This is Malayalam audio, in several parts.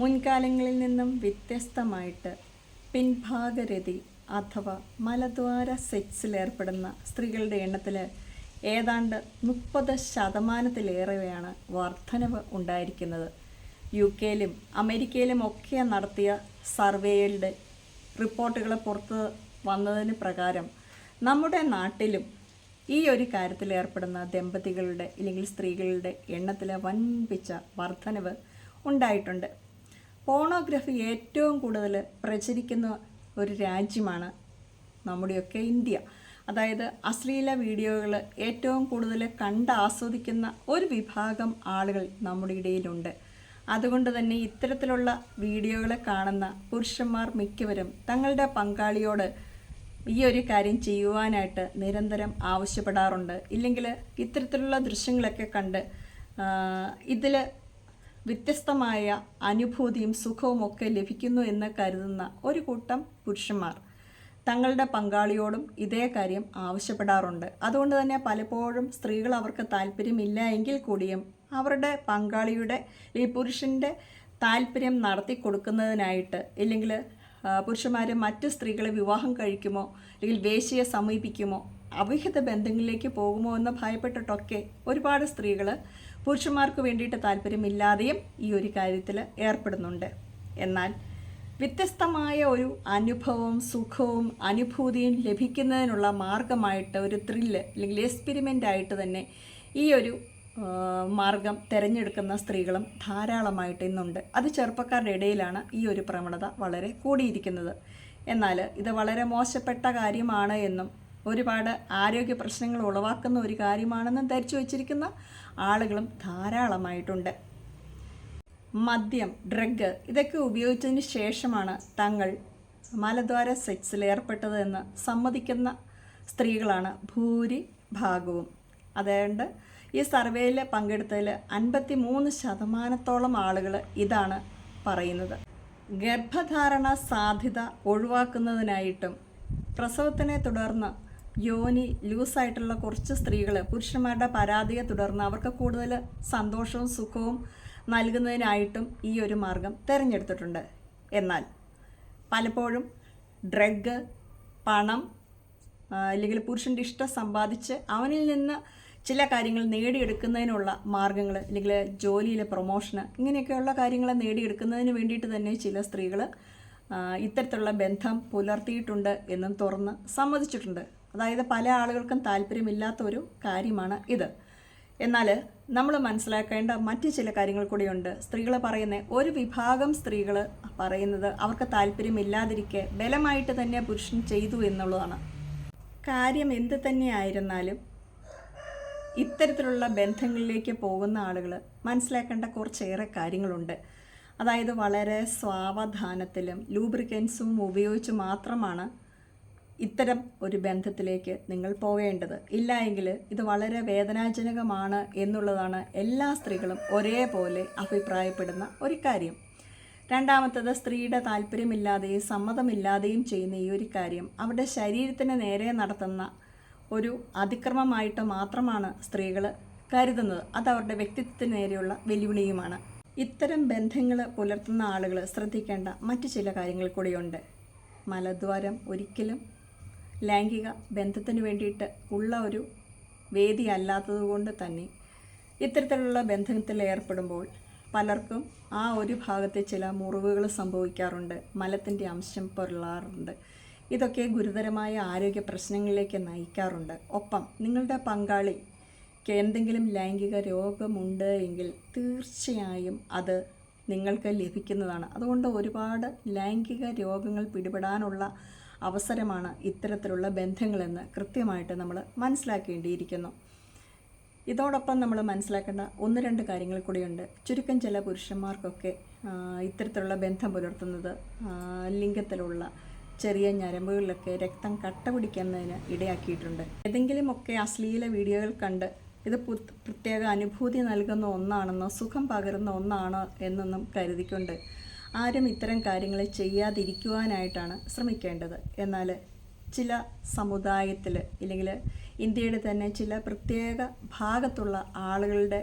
മുൻകാലങ്ങളിൽ നിന്നും വ്യത്യസ്തമായിട്ട് പിൻഭാഗരതി അഥവാ മലദ്വാര സെക്സിലേർപ്പെടുന്ന സ്ത്രീകളുടെ എണ്ണത്തിൽ ഏതാണ്ട് മുപ്പത് ശതമാനത്തിലേറെയാണ് വർധനവ് ഉണ്ടായിരിക്കുന്നത്. യു കെയിലും അമേരിക്കയിലും ഒക്കെ നടത്തിയ സർവേയുടെ റിപ്പോർട്ടുകൾ പുറത്ത് വന്നതിന് പ്രകാരം നമ്മുടെ നാട്ടിലും ഈ ഒരു കാര്യത്തിൽ ഏർപ്പെടുന്ന ദമ്പതികളുടെ അല്ലെങ്കിൽ സ്ത്രീകളുടെ എണ്ണത്തിൽ വൻപിച്ച വർധനവ് ഉണ്ടായിട്ടുണ്ട്. പോണോഗ്രഫി ഏറ്റവും കൂടുതൽ പ്രചരിക്കുന്ന ഒരു രാജ്യമാണ് നമ്മുടെയൊക്കെ ഇന്ത്യ. അതായത് അശ്ലീല വീഡിയോകൾ ഏറ്റവും കൂടുതൽ കണ്ട് ആസ്വദിക്കുന്ന ഒരു വിഭാഗം ആളുകൾ നമ്മുടെ ഇടയിലുണ്ട്. അതുകൊണ്ട് തന്നെ ഇത്തരത്തിലുള്ള വീഡിയോകളെ കാണുന്ന പുരുഷന്മാർ മിക്കവരും തങ്ങളുടെ പങ്കാളിയോട് ഈ ഒരു കാര്യം ചെയ്യുവാനായിട്ട് നിരന്തരം ആവശ്യപ്പെടാറുണ്ട്. ഇല്ലെങ്കിൽ ഇത്തരത്തിലുള്ള ദൃശ്യങ്ങളൊക്കെ കണ്ട് ഇതിൽ വ്യത്യസ്തമായ അനുഭൂതിയും സുഖവും ഒക്കെ ലഭിക്കുന്നു എന്ന് കരുതുന്ന ഒരു കൂട്ടം പുരുഷന്മാർ തങ്ങളുടെ പങ്കാളിയോടും ഇതേ കാര്യം ആവശ്യപ്പെടാറുണ്ട്. അതുകൊണ്ട് തന്നെ പലപ്പോഴും സ്ത്രീകൾ അവർക്ക് താല്പര്യമില്ല എങ്കിൽ കൂടിയും അവരുടെ പങ്കാളിയുടെ ഈ പുരുഷന്റെ താല്പര്യം നടത്തി കൊടുക്കുന്നതിനായിട്ട് ഇല്ലെങ്കിൽ പുരുഷന്മാർ മറ്റ് സ്ത്രീകളെ വിവാഹം കഴിക്കുമോ അല്ലെങ്കിൽ വേശ്യയെ സമീപിക്കുമോ അവിഹിത ബന്ധങ്ങളിലേക്ക് പോകുമോ എന്ന് ഭയപ്പെട്ടിട്ടൊക്കെ ഒരുപാട് സ്ത്രീകൾ പുരുഷന്മാർക്ക് വേണ്ടിയിട്ട് താല്പര്യമില്ലാതെയും ഈ ഒരു കാര്യത്തിൽ ഏർപ്പെടുന്നുണ്ട്. എന്നാൽ വ്യത്യസ്തമായ ഒരു അനുഭവവും സുഖവും അനുഭൂതിയും ലഭിക്കുന്നതിനുള്ള മാർഗമായിട്ട് ഒരു ത്രില്ല് അല്ലെങ്കിൽ എക്സ്പെരിമെന്റ് ആയിട്ട് തന്നെ ഈ ഒരു മാർഗം തിരഞ്ഞെടുക്കുന്ന സ്ത്രീകളും ധാരാളമായിട്ട് ഇന്നുണ്ട്. അത് ചെറുപ്പക്കാരുടെ ഇടയിലാണ് ഈ ഒരു പ്രവണത വളരെ കൂടിയിരിക്കുന്നത്. എന്നാൽ ഇത് വളരെ മോശപ്പെട്ട കാര്യമാണ് എന്നും ഒരുപാട് ആരോഗ്യ പ്രശ്നങ്ങൾ ഉളവാക്കുന്ന ഒരു കാര്യമാണെന്ന് ധരിച്ചു വച്ചിരിക്കുന്ന ആളുകളും ധാരാളമായിട്ടുണ്ട്. മദ്യം ഡ്രഗ് ഇതൊക്കെ ഉപയോഗിച്ചതിന് ശേഷമാണ് തങ്ങൾ മലദ്വാര സെക്സിൽ ഏർപ്പെട്ടത് എന്ന് സമ്മതിക്കുന്ന സ്ത്രീകളാണ് ഭൂരിഭാഗവും. അതുകൊണ്ട് ഈ സർവേയിൽ പങ്കെടുത്തതിൽ അൻപത്തി മൂന്ന് ശതമാനത്തോളം ആളുകൾ ഇതാണ് പറയുന്നത്. ഗർഭധാരണ സാധ്യത ഒഴിവാക്കുന്നതിനായിട്ടും പ്രസവത്തിനെ തുടർന്ന് യോനി ലൂസായിട്ടുള്ള കുറച്ച് സ്ത്രീകൾ പുരുഷന്മാരുടെ പരാതിയെ തുടർന്ന് അവർക്ക് കൂടുതൽ സന്തോഷവും സുഖവും നൽകുന്നതിനായിട്ടും ഈ ഒരു മാർഗം തിരഞ്ഞെടുത്തിട്ടുണ്ട്. എന്നാൽ പലപ്പോഴും ഡ്രഗ് പണം അല്ലെങ്കിൽ പുരുഷന്റെ ഇഷ്ടം സമ്പാദിച്ച് അവനിൽ നിന്ന് ചില കാര്യങ്ങൾ നേടിയെടുക്കുന്നതിനുള്ള മാർഗങ്ങൾ അല്ലെങ്കിൽ ജോലിയിലെ പ്രൊമോഷന് ഇങ്ങനെയൊക്കെയുള്ള കാര്യങ്ങൾ നേടിയെടുക്കുന്നതിന് വേണ്ടിയിട്ട് തന്നെ ചില സ്ത്രീകൾ ഇത്തരത്തിലുള്ള ബന്ധം പുലർത്തിയിട്ടുണ്ട് എന്നും തുറന്ന് സമ്മതിച്ചിട്ടുണ്ട്. അതായത് പല ആളുകൾക്കും താല്പര്യമില്ലാത്ത ഒരു കാര്യമാണ് ഇത്. എന്നാൽ നമ്മൾ മനസ്സിലാക്കേണ്ട മറ്റ് ചില കാര്യങ്ങൾ കൂടിയുണ്ട്. സ്ത്രീകൾ പറയുന്ന ഒരു വിഭാഗം സ്ത്രീകൾ പറയുന്നത് അവർക്ക് താല്പര്യമില്ലാതിരിക്കെ ബലമായിട്ട് തന്നെ പുരുഷൻ ചെയ്തു എന്നുള്ളതാണ്. കാര്യം എന്ത് തന്നെയായിരുന്നാലും ഇത്തരത്തിലുള്ള ബന്ധങ്ങളിലേക്ക് പോകുന്ന ആളുകൾ മനസ്സിലാക്കേണ്ട കുറച്ചേറെ കാര്യങ്ങളുണ്ട്. അതായത് വളരെ സ്വാവധാനത്തിലും ലൂബ്രിക്കൻസും ഉപയോഗിച്ച് മാത്രമാണ് ഇത്തരം ഒരു ബന്ധത്തിലേക്ക് നിങ്ങൾ പോകേണ്ടത്. ഇല്ല എങ്കിൽ ഇത് വളരെ വേദനാജനകമാണ് എന്നുള്ളതാണ് എല്ലാ സ്ത്രീകളും ഒരേപോലെ അഭിപ്രായപ്പെടുന്ന ഒരു കാര്യം. രണ്ടാമത്തത് സ്ത്രീയുടെ താല്പര്യമില്ലാതെയും സമ്മതമില്ലാതെയും ചെയ്യുന്ന ഈ ഒരു കാര്യം അവരുടെ ശരീരത്തിന് നേരെ നടത്തുന്ന ഒരു അതിക്രമമായിട്ട് മാത്രമാണ് സ്ത്രീകൾ കരുതുന്നത്. അത് അവരുടെ വ്യക്തിത്വത്തിന് നേരെയുള്ള വെല്ലുവിളിയുമാണ്. ഇത്തരം ബന്ധങ്ങൾ പുലർത്തുന്ന ആളുകൾ ശ്രദ്ധിക്കേണ്ട മറ്റു ചില കാര്യങ്ങൾ കൂടിയുണ്ട്. മലദ്വാരം ഒരിക്കലും ലൈംഗിക ബന്ധത്തിന് വേണ്ടിയിട്ട് ഉള്ള ഒരു വേദി അല്ലാത്തതുകൊണ്ട് തന്നെ ഇത്തരത്തിലുള്ള ബന്ധത്തിൽ ഏർപ്പെടുമ്പോൾ പലർക്കും ആ ഒരു ഭാഗത്തെ ചില മുറിവുകൾ സംഭവിക്കാറുണ്ട് മലത്തിന്റെ അംശം പൊരുളാറുണ്ട്. ഇതൊക്കെ ഗുരുതരമായ ആരോഗ്യ പ്രശ്നങ്ങളിലേക്ക് നയിക്കാറുണ്ട്. ഒപ്പം നിങ്ങളുടെ പങ്കാളി എന്തെങ്കിലും ലൈംഗിക രോഗമുണ്ട് എങ്കിൽ തീർച്ചയായും അത് നിങ്ങൾക്ക് ലഭിക്കുന്നതാണ്. അതുകൊണ്ട് ഒരുപാട് ലൈംഗിക രോഗങ്ങൾ പിടിപെടാനുള്ള അവസരമാണ് ഇത്തരത്തിലുള്ള ബന്ധങ്ങളെന്ന് കൃത്യമായിട്ട് നമ്മൾ മനസ്സിലാക്കേണ്ടിയിരിക്കുന്നു. ഇതോടൊപ്പം നമ്മൾ മനസ്സിലാക്കേണ്ട ഒന്ന് രണ്ട് കാര്യങ്ങൾ കൂടിയുണ്ട്. ചുരുക്കം ചില പുരുഷന്മാർക്കൊക്കെ ഇത്തരത്തിലുള്ള ബന്ധം പുലർത്തുന്നത് ലിംഗത്തിലുള്ള ചെറിയ ഞരമ്പുകളിലൊക്കെ രക്തം കട്ട പിടിക്കുന്നതിന് ഇടയാക്കിയിട്ടുണ്ട്. ഏതെങ്കിലുമൊക്കെ അശ്ലീല വീഡിയോകൾ കണ്ട് ഇത് പ്രത്യേക അനുഭൂതി നൽകുന്ന ഒന്നാണെന്നോ സുഖം പകരുന്ന ഒന്നാണോ എന്നൊന്നും കരുതിക്കൊണ്ട് ആരും ഇത്തരം കാര്യങ്ങൾ ചെയ്യാതിരിക്കുവാനായിട്ടാണ് ശ്രമിക്കേണ്ടത്. എന്നാൽ ചില സമുദായത്തിൽ ഇല്ലെങ്കിൽ ഇന്ത്യയുടെ തന്നെ ചില പ്രത്യേക ഭാഗത്തുള്ള ആളുകളുടെ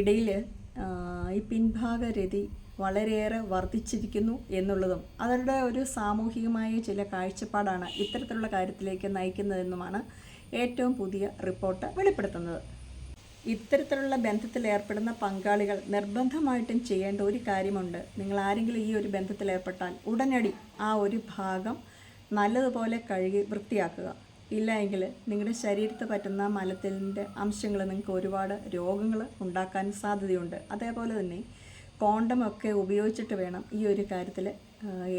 ഇടയിൽ ഈ പിൻഭാഗരതി വളരെയേറെ വർദ്ധിച്ചിരിക്കുന്നു എന്നുള്ളതും അവരുടെ ഒരു സാമൂഹികമായ ചില കാഴ്ചപ്പാടാണ് ഇത്തരത്തിലുള്ള കാര്യത്തിലേക്ക് നയിക്കുന്നതെന്നുമാണ് ഏറ്റവും പുതിയ റിപ്പോർട്ട് വെളിപ്പെടുത്തുന്നത്. ഇത്തരത്തിലുള്ള ബന്ധത്തിൽ ഏർപ്പെടുന്ന പങ്കാളികൾ നിർബന്ധമായിട്ടും ചെയ്യേണ്ട ഒരു കാര്യമുണ്ട്. നിങ്ങൾ ആരെങ്കിലും ഈ ഒരു ബന്ധത്തിൽ ഏർപ്പെട്ടാൽ ഉടനടി ആ ഒരു ഭാഗം നല്ലതുപോലെ കഴുകി വൃത്തിയാക്കുക. ഇല്ല എങ്കിൽ നിങ്ങളുടെ ശരീരത്ത് പറ്റുന്ന മലത്തിന്റെ അംശങ്ങൾ നിങ്ങൾക്ക് ഒരുപാട് രോഗങ്ങൾ ഉണ്ടാക്കാൻ സാധ്യതയുണ്ട്. അതേപോലെ തന്നെ കോണ്ടമൊക്കെ ഉപയോഗിച്ചിട്ട് വേണം ഈ ഒരു കാര്യത്തിൽ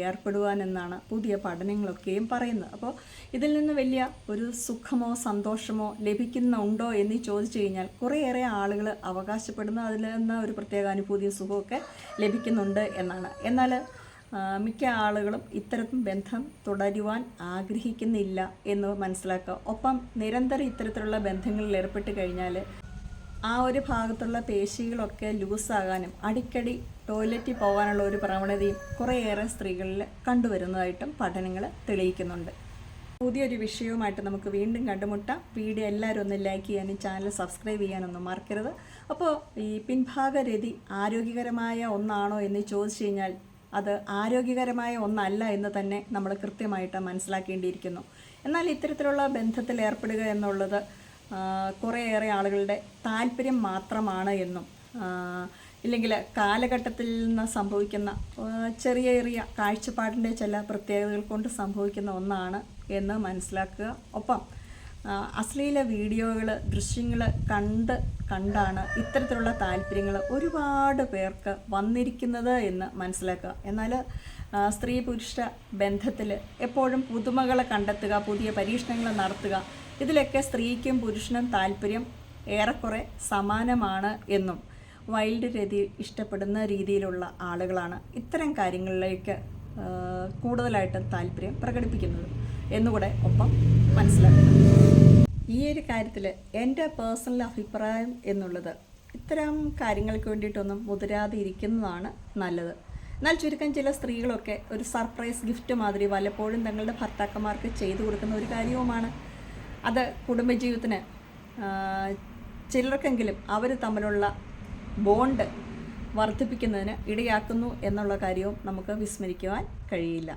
ഏർപ്പെടുവാനെന്നാണ് പുതിയ പഠനങ്ങളൊക്കെയും പറയുന്നത്. അപ്പോൾ ഇതിൽ നിന്ന് വലിയ ഒരു സുഖമോ സന്തോഷമോ ലഭിക്കുന്നുണ്ടോ എന്ന് ചോദിച്ചു കഴിഞ്ഞാൽ കുറേയേറെ ആളുകൾ അവകാശപ്പെടുന്ന അതിൽ നിന്ന് ഒരു പ്രത്യേക അനുഭൂതിയും സുഖമൊക്കെ ലഭിക്കുന്നുണ്ട് എന്നാണ്. എന്നാൽ മിക്ക ആളുകളും ഇത്തരം ബന്ധം തുടരുവാൻ ആഗ്രഹിക്കുന്നില്ല എന്ന് മനസ്സിലാക്കുക. ഒപ്പം നിരന്തരം ഇത്തരത്തിലുള്ള ബന്ധങ്ങളിൽ ഏർപ്പെട്ട് കഴിഞ്ഞാൽ ആ ഒരു ഭാഗത്തുള്ള പേശികളൊക്കെ ലൂസാകാനും അടിക്കടി ടോയ്ലറ്റിൽ പോകാനുള്ള ഒരു പ്രവണതയും കുറേയേറെ സ്ത്രീകളിൽ കണ്ടുവരുന്നതായിട്ടും പഠനങ്ങൾ തെളിയിക്കുന്നുണ്ട്. പുതിയൊരു വിഷയവുമായിട്ട് നമുക്ക് വീണ്ടും കണ്ടുമുട്ടാം. വീഡിയോ എല്ലാവരും ഒന്ന് ലൈക്ക് ചെയ്യാനും ചാനൽ സബ്സ്ക്രൈബ് ചെയ്യാനൊന്നും മറക്കരുത്. അപ്പോൾ ഈ പിൻഭാഗരതി ആരോഗ്യകരമായ ഒന്നാണോ എന്ന് ചോദിച്ചു കഴിഞ്ഞാൽ അത് ആരോഗ്യകരമായ ഒന്നല്ല എന്ന് തന്നെ നമ്മൾ കൃത്യമായിട്ട് മനസ്സിലാക്കേണ്ടിയിരിക്കുന്നു. എന്നാൽ ഇത്തരത്തിലുള്ള ബന്ധത്തിൽ ഏർപ്പെടുക എന്നുള്ളത് കുറേയേറെ ആളുകളുടെ താല്പര്യം മാത്രമാണ് എന്നും ഇല്ലെങ്കിൽ കാലഘട്ടത്തിൽ നിന്ന് സംഭവിക്കുന്ന ചെറിയ ചെറിയ കാഴ്ചപ്പാടിന്റെ ചില പ്രത്യേകതകൾ കൊണ്ട് സംഭവിക്കുന്ന ഒന്നാണ് എന്ന് മനസ്സിലാക്കുക. ഒപ്പം അശ്ലീല വീഡിയോകൾ ദൃശ്യങ്ങൾ കണ്ട് കണ്ടാണ് ഇത്തരത്തിലുള്ള താല്പര്യങ്ങൾ ഒരുപാട് പേർക്ക് വന്നിരിക്കുന്നത് എന്ന് മനസ്സിലാക്കുക. എന്നാൽ സ്ത്രീ പുരുഷ ബന്ധത്തിൽ എപ്പോഴും പുതുമകളെ കണ്ടെത്തുക പുതിയ പരീക്ഷണങ്ങൾ നടത്തുക ഇതിലൊക്കെ സ്ത്രീക്കും പുരുഷനും താല്പര്യം ഏറെക്കുറെ സമാനമാണ് എന്നും വൈൽഡ് രതി ഇഷ്ടപ്പെടുന്ന രീതിയിലുള്ള ആളുകളാണ് ഇത്തരം കാര്യങ്ങളിലേക്ക് കൂടുതലായിട്ടും താല്പര്യം പ്രകടിപ്പിക്കുന്നത് എന്നുകൂടെ ഒപ്പം മനസ്സിലാക്കണം ഈ ഒരു കാര്യത്തിൽ എന്റെ പേഴ്സണൽ അഭിപ്രായം എന്നുള്ളത് ഇത്തരം കാര്യങ്ങൾക്ക് വേണ്ടിയിട്ടൊന്നും മുതിരാതെ ഇരിക്കുന്നതാണ് നല്ലത്. എന്നാൽ ചുരുക്കം ചില സ്ത്രീകളൊക്കെ ഒരു സർപ്രൈസ് ഗിഫ്റ്റ് മാതിരി വല്ലപ്പോഴും തങ്ങളുടെ ഭർത്താക്കന്മാർക്ക് ചെയ്തു കൊടുക്കുന്ന ഒരു കാര്യവുമാണ്. അത് കുടുംബജീവിതത്തിന് ചിലർക്കെങ്കിലും അവർ തമ്മിലുള്ള ബോണ്ട് വർദ്ധിപ്പിക്കുന്നതിന് ഇടയാക്കുന്നു എന്നുള്ള കാര്യവും നമുക്ക് വിസ്മരിക്കുവാൻ കഴിയില്ല.